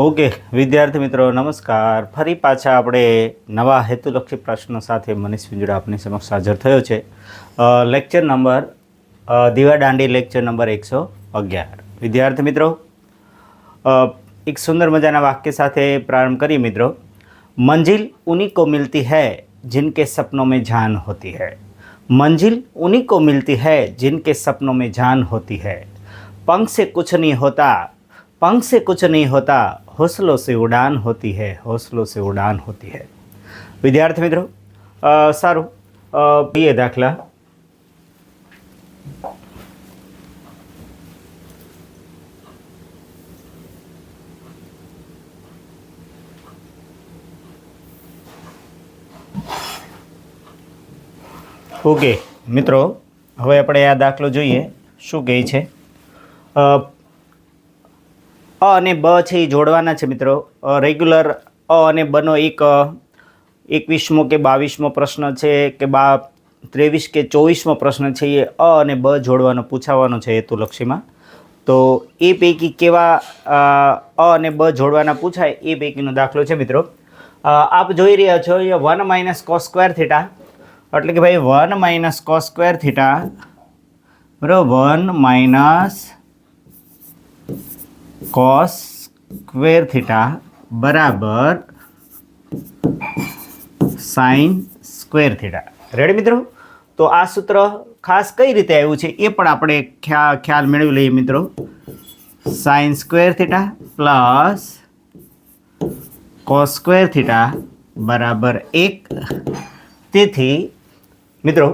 Okay, વિદ્યાર્થી મિત્રો, નમસ્કાર. ફરી પાછા આપણે નવા હેતુલક્ષી પ્રશ્નો સાથે મનીષ પિંજોડા આપની સમક્ષ હાજર થયો છે. લેક્ચર નંબર દીવા દાંડી લેક્ચર નંબર એકસો અગિયાર. વિદ્યાર્થી મિત્રો એક સુંદર મજાના વાક્ય સાથે પ્રારંભ કરીએ મિત્રો. મંજિલ ઉની કો મિલતી હૈ, જિનકે સપનો મેં જાન હોતી હૈ. મંજિલ ઉની કો મિલતી હૈ, જિનકે સપનો મેં જાન હોતી હૈ. પંખ સે કુછ નહીં હોતા पंख से कुछ नहीं होता हौसलों से उड़ान होती है हौसलों से उड़ान होती है વિદ્યાર્થી મિત્રો અ, સારું અ, બીએ દાખલા ઓકે મિત્રો હવે આપણે આ દાખલો જોઈએ શું કહે છે અ, અને બ છે એ જોડવાના છે મિત્રો. રેગ્યુલર અ અને બનો એક એકવીસમો કે બાવીસમો પ્રશ્ન છે કે બા ત્રેવીસ કે ચોવીસમો પ્રશ્ન છે એ અ અને બ જોડવાનો પૂછાવાનો છે હેતુલક્ષીમાં. તો એ પૈકી કેવા અ અને બ જોડવાના પૂછાય એ પૈકીનો દાખલો છે મિત્રો. આપ જોઈ રહ્યા છો એ one minus cos square theta. એટલે કે ભાઈ one minus cos square theta. બરાબર one minus cos square theta બરાબર સાઇન સ્ક્વેર થીટા રેડી મિત્રો? તો આ સૂત્ર ખાસ કઈ રીતે આવ્યું છે એ પણ આપણે ખ્યાલ મેળવી લઈએ મિત્રો. Sine square theta plus cos square theta બરાબર એક. તેથી મિત્રો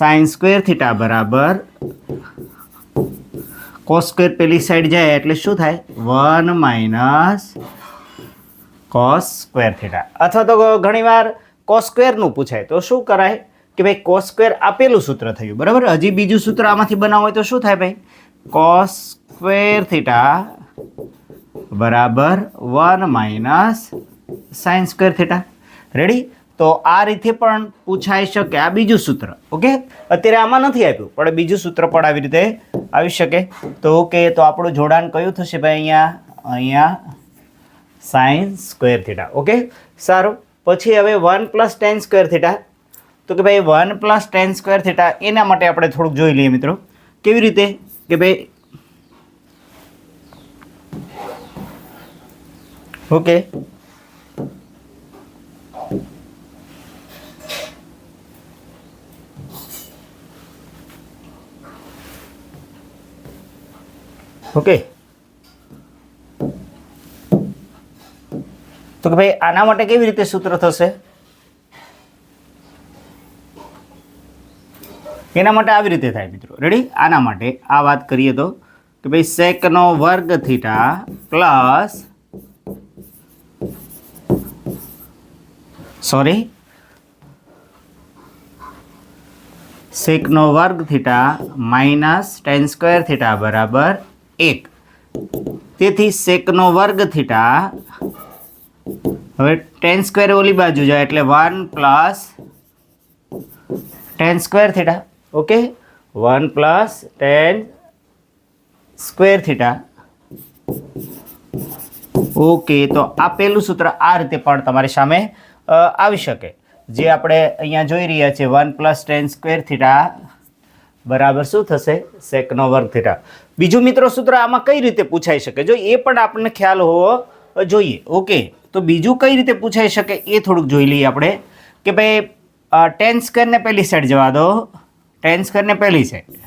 સાઇન સ્ક્વેર થીટા બરાબર કોસ સ્ક્વેર પેલી સાઈડ જાય એટલે શું થાય? One minus cos square theta અથવા તો ઘણીવાર કોસ સ્ક્વેરનું પૂછાય. તો શું કરાય? કે ભાઈ કોસ સ્ક્વેર આપેલું સૂત્ર થયું. બરાબર? હજી બીજું સૂત્ર આમાંથી બનાવવું તો શું થાય ભાઈ? કોસ સ્ક્વેર થીટા બરાબર one minus sine square theta ready તો આ રીતે પણ પૂછાઈ શકે આ બીજું સૂત્ર, ઓકે? અત્યારે આમાં નથી આપ્યું, પણ બીજું સૂત્ર પણ આવી રીતે આવી શકે. તો ઓકે, તો આપણું જોડાણ કયું થશે ભાઈ અહીંયા? અહીંયા સાઇન સ્ક્વેર થીટા ઓકે? સારું. પછી હવે one plus tan square theta તો કે ભાઈ one plus tan square theta એના માટે આપણે થોડુંક જોઈ લઈએ મિત્રો. કેવી રીતે? કે ભાઈ ઓકે. ઓકે. તો કે ભાઈ, આના માટે કેવી રીતે સૂત્ર થશે? એના માટે આવી રીતે થાય મિત્રો. રેડી આના માટે આ વાત કરીએ તો કે ભાઈ સેકનો વર્ગ થીટા પ્લસ સોરી સેકનો વર્ગ theta minus tan square theta બરાબર એક. તેથી સેકનો વર્ગ થીટા હવે ટેન સ્ક્વેર ઓલી બાજુ જાય એટલે one plus tan square theta. Okay one plus tan square theta. Okay તો આ પહેલું સૂત્ર આ રીતે પણ તમારી સામે આવી શકે. જે આપણે અહીંયા જોઈ રહ્યા છીએ one plus tan square theta બરાબર શું થશે? સેકનો વર્ગ થીટા. બીજું મિત્રો સૂત્ર આમાં કઈ રીતે પૂછાઈ શકે? જો એ પણ આપણને ખ્યાલ હોવો જોઈએ, ઓકે? તો બીજું કઈ રીતે પૂછાઈ શકે એ થોડુંક જોઈ લઈએ આપણે. કે ભાઈ ટેન સ્ક્વેરને પહેલી સાઈડ જવા દો. ટેન સ્ક્વેરને પહેલી સાઈડ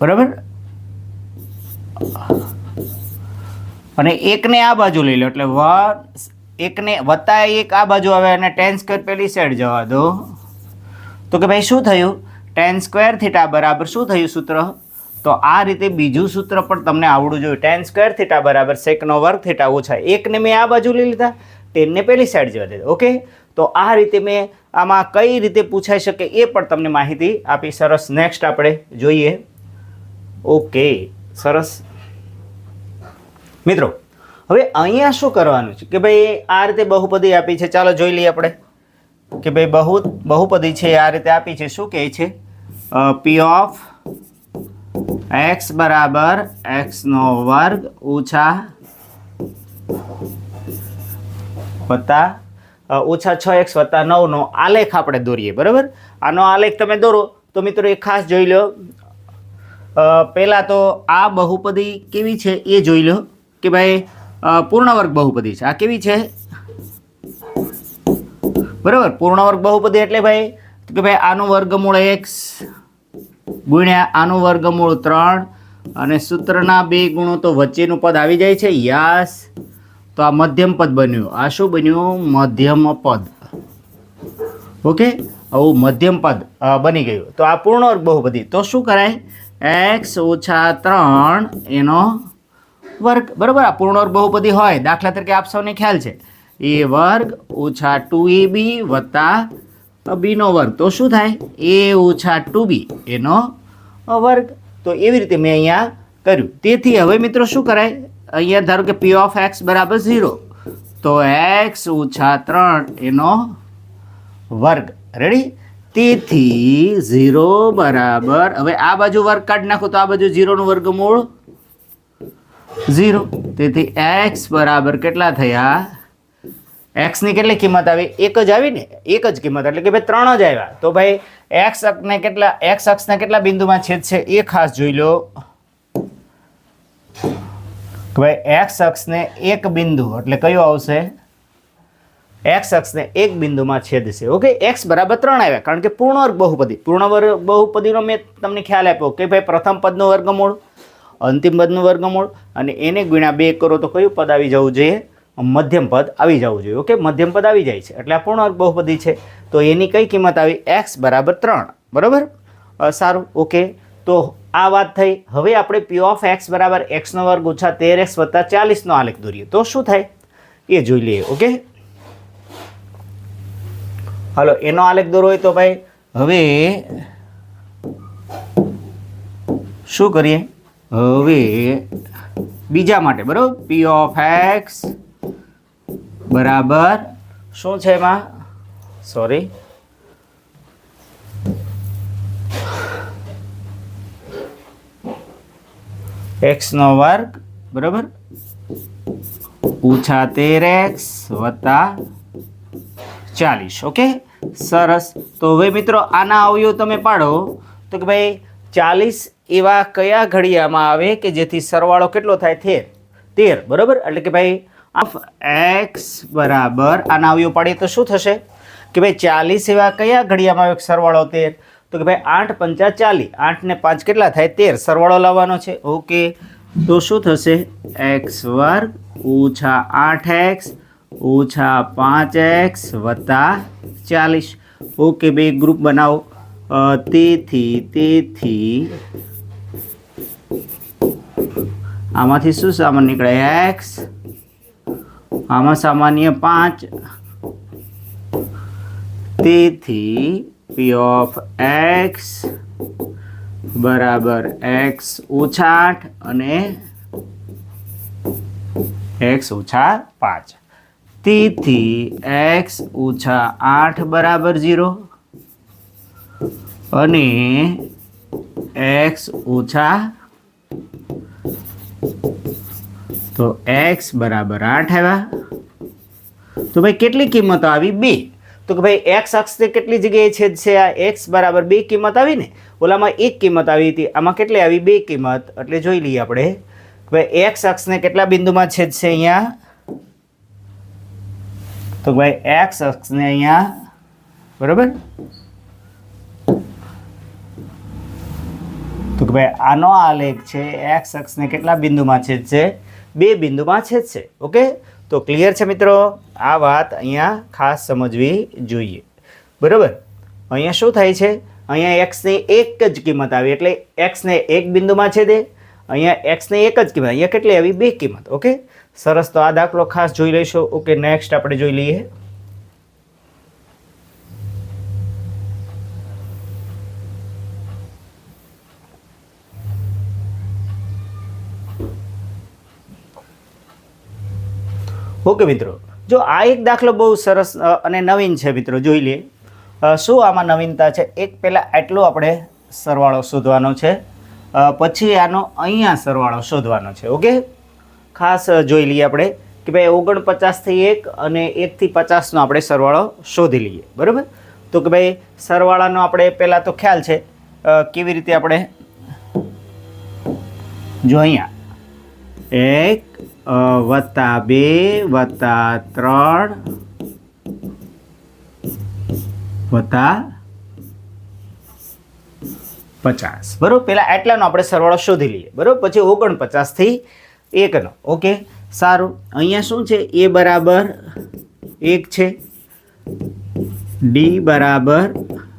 બરાબર? અને એકને આ બાજુ લઈ લો, એટલે વન, એકને વત્તા એક આ બાજુ આવે અને ટેન સ્ક્વેર પેલી સાઈડ જવા દો. તો કે ભાઈ શું થયું? ટેન સ્ક્વેર થીટા બરાબર શું થયું સૂત્ર? તો આ રીતે બીજું સૂત્ર પણ તમને આવડવું જોઈએ ટેન સ્ક્વેર થીટા બરાબર સેકનો વર્ગ થીટા ઓછા એકને મેં આ બાજુ લઈ લીધા. ટેનને પેલી સાઈડ જવા દીધા. ઓકે? તો આ રીતે મેં આમાં કઈ રીતે પૂછાઈ શકે એ પણ તમને માહિતી આપી. સરસ. નેક્સ્ટ આપણે જોઈએ. ઓકે. સરસ. મિત્રો, હવે અહીંયા શું કરવાનું છે? કે ભાઈ આ રીતે બહુપદી આપી છે. ચાલો જોઈ લઈએ આપણે. કે ભાઈ બહુ બહુપદી છે, આ રીતે આપી છે. શું કહે છે? પી ઓફ એક્સ બરાબર એક્સનો વર્ગ ઓછા વત્તા ઓછા છ એક્સ વત્તા નવનો આલેખ આપણે દોરીએ, બરાબર? આનો આલેખ તમે દોરો તો મિત્રો એ ખાસ જોઈ લો. પહેલાં તો આ બહુપદી કેવી છે એ જોઈ લો કે ભાઈ પૂર્ણ વર્ગ બહુપદી છે. આ કેવી છે? બરાબર? પૂર્ણ વર્ગ બહુપદી એટલે ભાઈ, કે ભાઈ આનું વર્ગમૂળ એક્સ ગુણ્યા આનું વર્ગમૂળ ત્રણ, અને સૂત્રના બે ગુણો તો વચ્ચેનું પદ આવી જાય છે. યાસ. તો આ મધ્યમ પદ બન્યું. આ શું બન્યું? મધ્યમ પદ. ઓકે? આવું મધ્યમ પદ બની ગયું. તો આ પૂર્ણ વર્ગ બહુપદી. તો શું કરાય? એક્સ ઓછા ત્રણ એનો વર્ગ. બરાબર? આ પૂર્ણ વર્ગ બહુપદી હોય. દાખલા તરીકે આપ સૌને ખ્યાલ છે. એ વર્ગ ઓછા ટુ એ બી વત્તા બીનો વર્ગ. તો શું થાય? એ ઓછા ટુ બી, એનો વર્ગ તો એવી રીતે મેં અહીંયા કર્યું. તેથી હવે મિત્રો શું કરાય? અહીંયા ધારો કે પી ઓફ એક્સ બરાબર ઝીરો. તો એક્સ ઓછા ત્રણ, એનો વર્ગ. રેડી તેથી ઝીરો બરાબર. હવે આ બાજુ વર્ગ કાઢી નાખો તો આ બાજુ ઝીરોનું વર્ગમૂળ ઝીરો. તેથી એક્સ બરાબર કેટલા થયા? એક્સની કેટલી કિંમત આવી? એક જ આવી ને? એક જ કિંમત. એટલે કે ભાઈ ત્રણ જ આવ્યા. તો ભાઈ એક્સ અક્ષને કેટલા એક્સ અક્ષના કેટલા બિંદુમાં છેદ છે? એ ખાસ જોઈ લો. ભાઈ એક્સ અક્ષને એક બિંદુ, એટલે કયું આવશે? એક્સ અક્ષને એક બિંદુમાં છેદશે ઓકે એક્સ બરાબર ત્રણ આવ્યા. કારણ કે પૂર્ણ વર્ગ બહુપદી. પૂર્ણ વર્ગ બહુપદીનો મેં તમને ખ્યાલ આપ્યો કે ભાઈ પ્રથમ પદનું વર્ગમૂળ, અંતિમ પદનું વર્ગમૂળ અને એને ગુણ્યા બે કરો તો કયું પદ આવી જવું જોઈએ? મધ્યમ પદ આવી જવું જોઈએ, ઓકે? મધ્યમ પદ આવી જાય છે. એટલે આ પૂર્ણ વર્ગ બહુપદી છે. તો એની કઈ કિંમત આવી? એક્સ બરાબર ત્રણ. બરાબર? સારું, ઓકે? તો આ વાત થઈ. હવે આપણે પી ઓફ એક્સ બરાબર એક્સનો વર્ગ ઓછા તેર એક્સ વત્તા ચાલીસનો આલેખ દોરીએ. તો શું થાય? એ જોઈ લઈએ, ઓકે? હાલો, એનો આલેખ દોરો હોય તો ભાઈ, હવે શું કરીએ? હવે બીજા માટે, બરાબર? પી ઓફ એક્સ બરાબર. શું છે એમાં સોરી એક્સનો વર્ગ, બરાબર? ઓછા તેર એક્સ વત્તા ચાલીસ, ઓકે? સરસ. તો હવે મિત્રો આના અવયવ તમે પાડો. તો કે ભાઈ, ચાલીસ એવા કયા ઘડિયામાં આવે કે જેથી સરવાળો કેટલો થાય? તેર. તેર, બરાબર? એટલે કે ભાઈ આફ એક્સ બરાબર. આના અવયવ પાડીએ તો શું થશે? કે ભાઈ ચાલીસ એવા કયા ઘડિયામાં આવ્યો સરવાળો તેર? તો કે ભાઈ આઠ પંચા ચાલીસ. આઠ ને પાંચ કેટલા થાય? તેર. સરવાળો લાવવાનો છે. ઓકે. તો શું થશે? એક્સ વર્ગ ઓછા આઠ એક્સ ઓછા પાંચ એક્સ વત્તા ચાલીસ. ઓકે, બે ગ્રુપ બનાવો. તેથી તેથી. આમાંથી શું સામાન નીકળે? એક્સ આમાં સામાન્ય પાંચ. તેથી પી ઓફ એક્સ બરાબર એક્સ ઓછા આઠ અને એક્સ ઓછા પાંચ. તેથી એક્સ ઓછા આઠ બરાબર ઝીરો અને એક્સ ઓછા તો એક્સ બરાબર આઠ આવ્યા. તો ભાઈ કેટલી કિંમત આવી? બે. તો કે ભાઈ એક્સ અક્ષને કેટલી જગ્યાએ છેદ છે? આ એક્સ બરાબર બે કિંમત આવી ને ઓલામાં એક કિંમત આવી હતી. આમાં કેટલી આવી? બે કિંમત. એટલે જોઈ લઈએ આપણે. ભાઈ એક્સ અક્ષને કેટલા બિંદુમાં છેદ છે અહીંયા? તો ભાઈ એક્સ અક્ષને અહીંયા બરાબર? તો કે ભાઈ આનો આલેખ છે એક્સ અક્ષને કેટલા બિંદુમાં છેદ છે? બે બિંદુમાં છેદ છે. ઓકે તો ક્લિયર છે મિત્રો? આ વાત અહીંયા ખાસ સમજવી જોઈએ. બરાબર? અહીંયા શું થાય છે? અહીંયા એક્સને એક જ કિંમત આવી. એટલે એક્સને એક બિંદુમાં છેદે અહીંયા એક્સને એક જ કિંમત. અહીંયા કેટલી આવી? બે કિંમત. ઓકે સરસ. તો આ દાખલો ખાસ જોઈ લઈશું. ઓકે નેક્સ્ટ આપણે જોઈ લઈએ. ઓકે મિત્રો જો આ એક દાખલો બહુ સરસ અને નવીન છે મિત્રો, જોઈ લઈએ શું આમાં નવીનતા છે? એક પહેલાં આટલો આપણે સરવાળો શોધવાનો છે. પછી આનો અહીંયા સરવાળો શોધવાનો છે, ઓકે? ખાસ જોઈ લઈએ આપણે કે ભાઈ ઓગણપચાસથી એક અને એકથી પચાસનો આપણે સરવાળો શોધી લઈએ, બરાબર? તો કે ભાઈ સરવાળાનો આપણે પહેલાં તો ખ્યાલ છે કેવી રીતે આપણે જો અહીંયા એક વત્તા બે, વત્તા ત્રણ. વત્તા પચાસ. બરાબર પહેલાં આટલાનો આપણે સરવાળો શોધી લઈએ. બરાબર, પછી ઓગણપચાસથી એકનો. ઓકે, સારું. અહીંયા શું છે? એ બરાબર એક છે. ડી બરાબર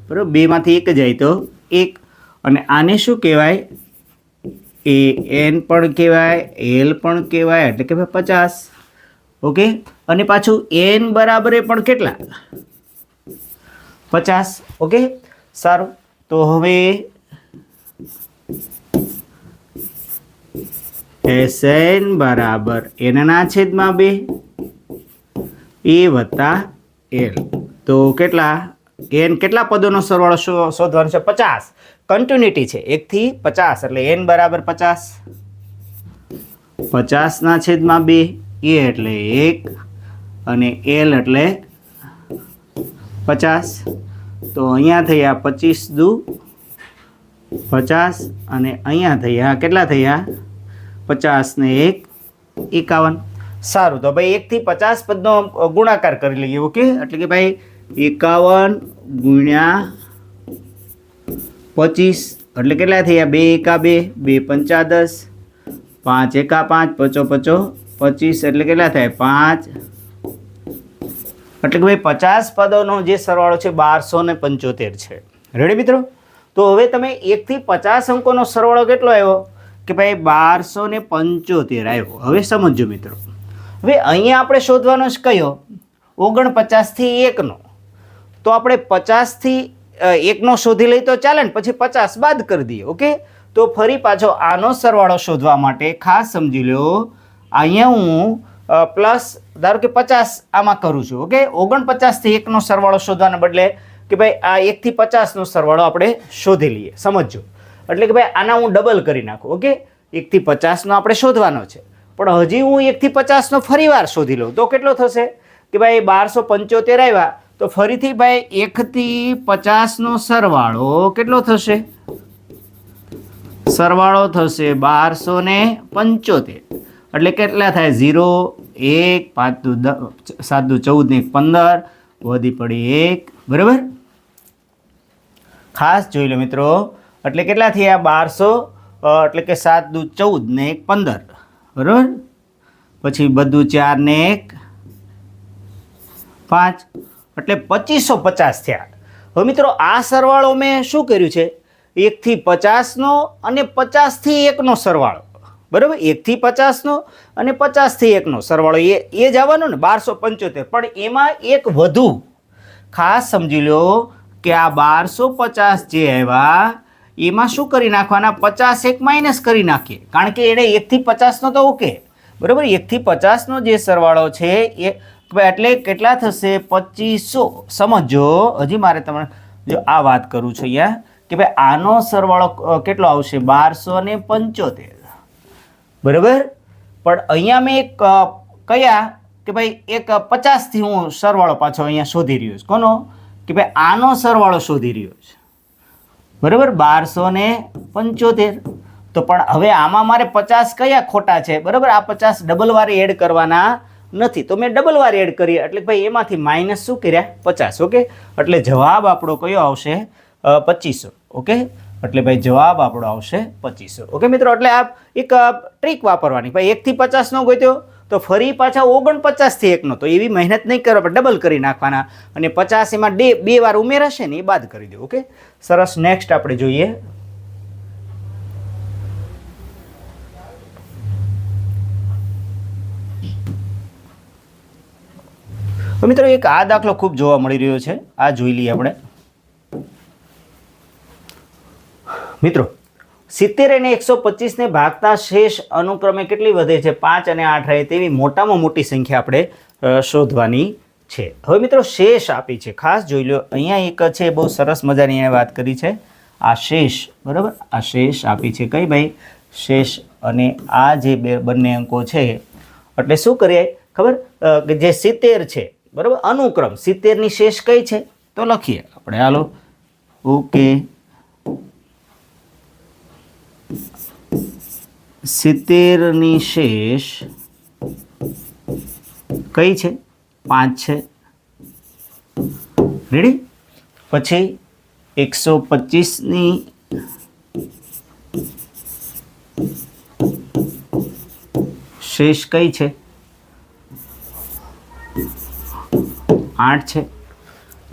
બરાબર, બેમાંથી એક જાય તો એક. અને આને શું કહેવાય? એ એન પણ કહેવાય, એલ પણ કહેવાય, એટલે કે પચાસ. ઓકે? અને પાછું એન બરાબર એ પણ કેટલા? પચાસ. ઓકે? સારું. તો હવે એસ એન બરાબર એનના છેદમાં બે. એ વત્તા એલ. તો કેટલા? એન કેટલા પદોનો સરવાળો શોધવાનો છે? પચાસ. કન્ટિન્યુટી છે. એકથી પચાસ, એટલે એન બરાબર પચાસ. પચાસના છેદમાં બે, એ એટલે એક, અને એલ એટલે પચાસ. તો અહીંયા થયા પચીસ દુ પચાસ, અને અહીંયા થયા, કેટલા થયા? પચાસ ને એક, એકાવન. સારું, તો ભાઈ એકથી પચાસ પદનો ગુણાકાર કરી લઈએ, ઓકે? એટલે કે ભાઈ એકાવન ગુણ્યા પચીસ, એટલે કેટલા થયા? બે એકા બે બે પંચા દસ પાંચ એકા પાંચ, પચો પચો, પચીસ, એટલે કેટલા થાય? પાંચ. એટલે કે ભાઈ પચાસ પદોનો જે સરવાળો છે, બારસો ને પંચોતેર છે. રેડી મિત્રો? તો હવે તમે એકથી પચાસ અંકોનો સરવાળો કેટલો આવ્યો? કે ભાઈ બારસો ને પંચોતેર આવ્યો. હવે સમજો મિત્રો. હવે અહીંયા આપણે શોધવાનો જ કયો? ઓગણપચાસથી એકનો. તો આપણે પચાસથી એકનો શોધી લઈ તો ચાલે ને, પછી પચાસ બાદ કરી દઈએ, ઓકે? તો ફરી પાછો આનો સરવાળો શોધવા માટે ખાસ સમજી લો અહીંયા હું પ્લસ, ધારો કે પચાસ આમાં કરું છું, ઓકે? ઓગણપચાસથી એકનો સરવાળો શોધવાને બદલે કે ભાઈ આ એકથી પચાસનો સરવાળો આપણે શોધી લઈએ, સમજજો. એટલે કે ભાઈ આના હું ડબલ કરી નાખું, ઓકે? એકથી પચાસનો આપણે શોધવાનો છે. પણ હજી હું એકથી પચાસનો ફરીવાર શોધી લઉં, તો કેટલો થશે? કે ભાઈ બારસો પંચોતેર આવ્યા તો ફરીથી ભાઈ, એકથી પચાસનો સરવાળો કેટલો થશે? સરવાળો થશે બારસો ને પંચોતેર. એટલે કેટલા થાય? ઝીરો, એક, પાંચ દુ સાત દુ ચૌદ ને પંદર, વધી પડી એક. બરાબર? ખાસ જોઈ લો મિત્રો, એટલે કેટલા થયા? બારસો એટલે કે સાત દુ ચૌદ ને એક પંદર. બરાબર? પછી બધું ચાર ને એક, પાંચ. એટલે પચીસો પચાસ થયા. હવે મિત્રો, આ સરવાળો મેં શું કર્યું છે? એકથી પચાસનો અને પચાસથી એકનો સરવાળો. બરાબર? એકથી પચાસનો અને પચાસથી એકનો સરવાળો. એ એ જ આવવાનો ને? બારસો પંચોતેર. પણ એમાં એક વધુ. ખાસ સમજી લો કે આ બારસો પચાસ જે આવ્યા, એમાં શું કરી નાખવાના? પચાસ એક માઇનસ કરી નાખીએ. કારણ કે એણે એકથી પચાસનો તો ઓકે. બરાબર? એકથી પચાસનો જે સરવાળો છે, એ એટલે કેટલા થશે? પચીસો. સમજો, હજી મારે તમને જો આ વાત કરું છું અહીંયા, કે ભાઈ આનો સરવાળો કેટલો આવશે? બારસો ને પંચોતેર. બરાબર? પણ અહીંયા મેં એક કયા કે ભાઈ એક પચાસથી હું સરવાળો પાછો અહીંયા શોધી રહ્યો છું. કોનો? કે ભાઈ આનો સરવાળો શોધી રહ્યો છે. બરાબર? બારસો ને પંચોતેર. તો પણ હવે આમાં મારે પચાસ કયા ખોટા છે? બરાબર? આ પચાસ ડબલ વારે એડ કરવાના. નથી. તો મેં ડબલ વાર એડ કરી. એટલે ભાઈ એમાંથી માઇનસ શું કર્યા? પચાસ ઓકે એટલે જવાબ આપણો કયો આવશે? પચીસો ઓકે એટલે ભાઈ જવાબ આપણો આવશે પચીસો ઓકે મિત્રો, એટલે આ એક ટ્રીક વાપરવાની. ભાઈ એકથી પચાસનો ગોત્યો, તો ફરી પાછા ઓગણપચાસથી એકનો. તો એવી મહેનત નહીં કરો, પણ ડબલ કરી નાખવાના. અને પચાસ એમાં બે બે વાર ઉમેરાશે ને એ બાદ કરી દો ઓકે સરસ. નેક્સ્ટ આપણે જોઈએ. તો મિત્રો એક આ દાખલો ખૂબ જોવા મળી રહ્યો છે. આ જોઈ લઈએ આપણે. મિત્રો, સિત્તેર અને એકસો પચીસને ભાગતા શેષ અનુક્રમે કેટલી વધે છે? પાંચ અને આઠ રહે તેવી મોટામાં મોટી સંખ્યા આપણે શોધવાની છે. હવે મિત્રો, શેષ આપી છે. ખાસ જોઈ લો, અહીંયા એક છે, બહુ સરસ મજાની અહીંયા વાત કરી છે. આ શેષ, બરાબર? આ શેષ આપી છે કઈ ભાઈ? શેષ અને આ જે બે, બંને અંકો છે, એટલે શું કરીએ? ખબર? કે જે સિત્તેર છે બરાબર? અનુક્રમ. સિત્તેરની શેષ કઈ છે? તો લખીએ. આપણે હાલો. ઓકે. સિત્તેરની શેષ કઈ છે? પાંચ છે. રેડી પછી એકસો પચીસની શેષ કઈ છે? આઠ છે.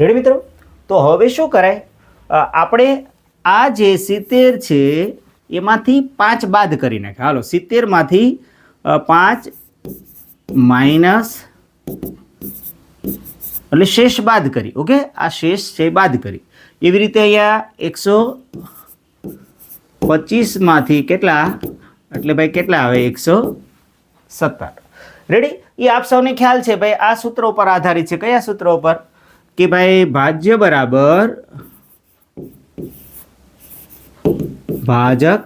રેડી મિત્રો? તો હવે શું કરાય? આપણે આ જે સિત્તેર છે, એમાંથી પાંચ બાદ કરી નાખે. હાલો, સિત્તેરમાંથી પાંચ માઇનસ એટલે શેષ બાદ કરી, ઓકે? આ શેષ છે બાદ કરી. એવી રીતે અહીંયા એકસો પચીસમાંથી કેટલા? એટલે ભાઈ કેટલા આવે? એકસો સત્તર. રેડી એ આપ સૌને ખ્યાલ છે, ભાઈ, આ સૂત્ર ઉપર આધારિત છે. કયા સૂત્ર ઉપર કે ભાઈ, ભાજ્ય બરાબર, ભાજક,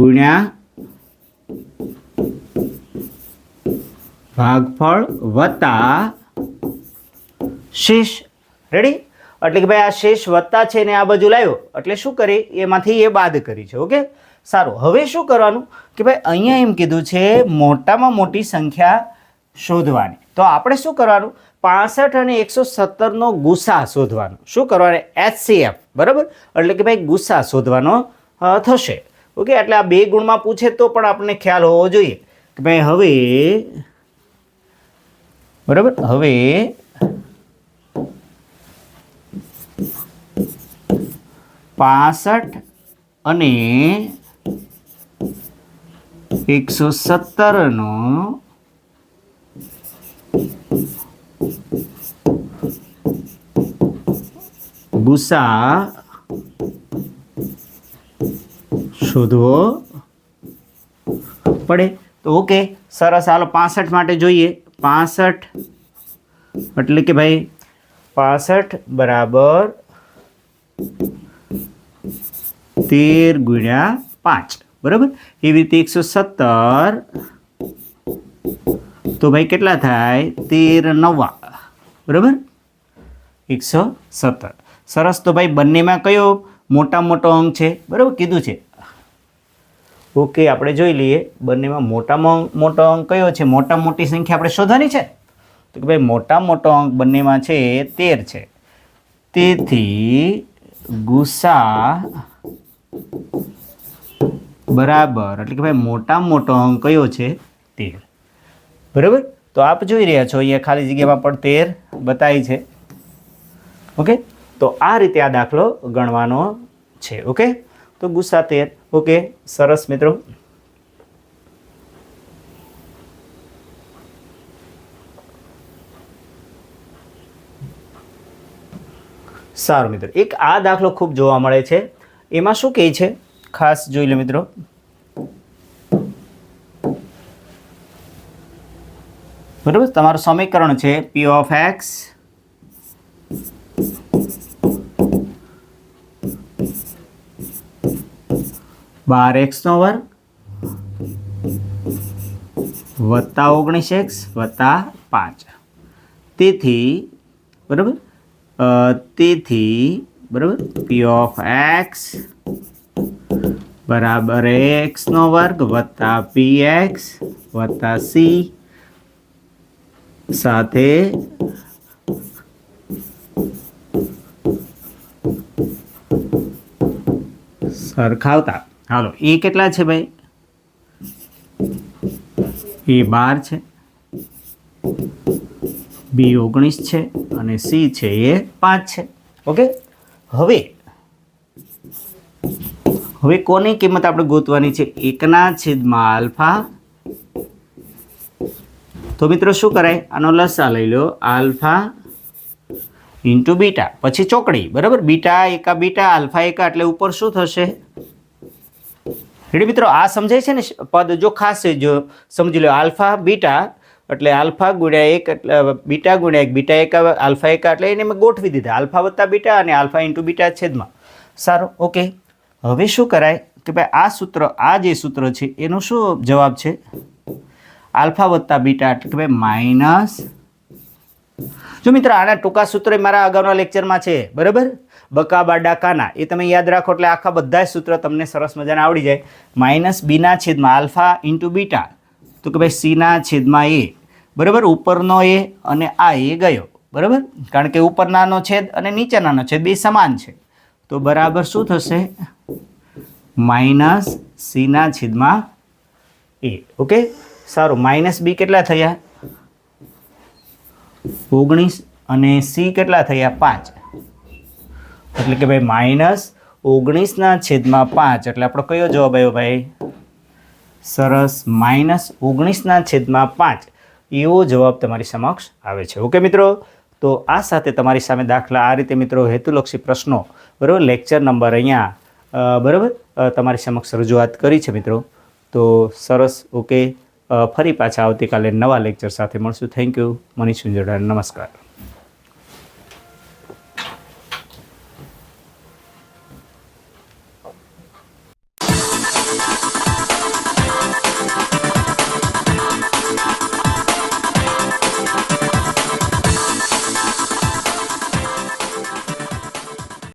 ગુણ્યા, ભાગફળ વત્તા શેષ. રેડી એટલે કે ભાઈ, આ શેષ વત્તા છે ને આ બાજુ લાવ્યો એટલે શું કરી? એમાંથી એ બાદ કરી છે, ઓકે? સારું, હવે શું કરવાનું? કે ભાઈ, અહીંયા એમ કીધું છે, મોટામાં મોટી સંખ્યા શોધવાની. તો આપણે શું કરવાનું? પાસઠ અને એકસો સત્તરનો ગુસા શોધવાનો. શું કરવાનું? એચસીએફ, બરાબર? એટલે કે ભાઈ ગુસા શોધવાનો થશે. ઓકે, એટલે આ બે ગુણમાં પૂછે તો પણ આપણને ખ્યાલ હોવો જોઈએ. કે ભાઈ, હવે, બરાબર? હવે, પાસઠ અને એકસો સત્તરનો ભૂસા શોધવો પડે. તો ઓકે, સરસ. હાલો, પાસઠ માટે જોઈએ. પાસઠ એટલે કે ભાઈ પાસઠ બરાબર તેર ગુણ્યા પાંચ. બરાબર? એવી રીતે એકસો સત્તર. તો ભાઈ કેટલા થાય? તેર નવા. બરાબર? એકસો સત્તર. સરસ. તો ભાઈ બંનેમાં કયો મોટા મોટો અંક છે? બરાબર? કીધું છે. ઓકે, આપણે જોઈ લઈએ. બંનેમાં મોટામાં મોટો અંક કયો છે? મોટા મોટી સંખ્યા આપણે શોધવાની છે? તો કે ભાઈ મોટા મોટો અંક બંનેમાં છે તેર છે. તેથી ગુસા બરાબર. એટલે કે ભાઈ મોટામાં મોટો અંક કયો છે? તેર. બરાબર? તો આપ જોઈ રહ્યા છો, અહીંયા ખાલી જગ્યામાં પણ તેર બતાવી છે. ઓકે? તો આ રીતે આ દાખલો ગણવાનો છે, ઓકે? તો ગુસ્સા તેર. ઓકે, સરસ મિત્રો. સારું મિત્રો. એક આ દાખલો ખૂબ જોવા મળે છે. એમાં શું કહે છે? ખાસ જોઈ લો મિત્રો. બરાબર? તમારું સમીકરણ છે પી ઓફ એક્સ બાર એક્સનો વર્ગ. વત્તા ઓગણીસ એક્સ વત્તા પાંચ. તેથી, બરાબર? તેથી, બરાબર? પી ઓફ એક્સ બરાબર એક્સનો વર્ગ વત્તા પી એક્સ વત્તા સી સાથે સરખાવતા. હાલો, એ કેટલા છે ભાઈ? એ બાર છે. બી ઓગણીસ છે અને સી છે એ પાંચ છે. ઓકે? હવે હવે કોની કિંમત આપણે ગોતવાની છે? એકના છેદમાં આલ્ફા. તો મિત્રો શું કરાય? આનો લસા લઈ લો. Alpha into beta. પછી ચોકડી. બરાબર? બીટા એકા, બીટા, આલ્ફા એકા, એટલે ઉપર શું થશે? રેડી મિત્રો? આ સમજાય છે ને પદ? જો ખાસ છે, જો સમજી લો. આલ્ફા, બીટા, એટલે આલ્ફા ગુણ્યા એક, એટલે બીટા ગુણ્યા એક, બીટા એક, આલ્ફા એક, એટલે એને મેં ગોઠવી દીધા. આલ્ફા વત્તા બીટા અને આલ્ફા ઇન્ટુ બીટા છેદમાં. સારું, ઓકે. હવે શું કરાય કે ભાઈ આ સૂત્ર, આ જે સૂત્ર છે, એનો શું જવાબ છે? આલ્ફા વત્તા બીટા કે ભાઈ માઇનસ જો મિત્ર, આના ટૂંકા સૂત્ર મારા અગાઉના લેક્ચરમાં છે, બરાબર? બકા બાડા એ તમે યાદ રાખો એટલે આખા બધા જ સૂત્ર તમને સરસ મજાના આવડી જાય. માઇનસ બીના છેદમાં આલ્ફા ઇન્ટુ બીટા. તો કે ભાઈ સીના છેદમાં એ. બરાબર? ઉપરનો એ અને આ એ ગયો. બરાબર? કારણ કે ઉપરનાનો છેદ અને નીચેનાનો છેદ બે સમાન છે. તો બરાબર શું થશે? માઇનસ સીના છેદમાં એ. ઓકે? સારું. માઇનસ બી કેટલા થયા? ઓગણીસ અને સી કેટલા થયા? પાંચ. એટલે કે ભાઈ માઇનસ ઓગણીસના છેદમાં પાંચ. એટલે આપણો કયો જવાબ આવ્યો ભાઈ? સરસ. માઇનસ ઓગણીસના છેદમાં પાંચ. એવો જવાબ તમારી સમક્ષ આવે છે. ઓકે મિત્રો? તો આ સાથે તમારી સામે દાખલા આ રીતે મિત્રો હેતુલક્ષી પ્રશ્નો, બરાબર? લેક્ચર નંબર અહીંયા બરાબર? તમારી સમક્ષ રજૂઆત કરી છે મિત્રો. તો સરસ, ઓકે. ફરી પાછા આવતીકાલે નવા લેક્ચર સાથે મળશું. થેન્ક યુ મનીષ વિંજોડા નમસ્કાર.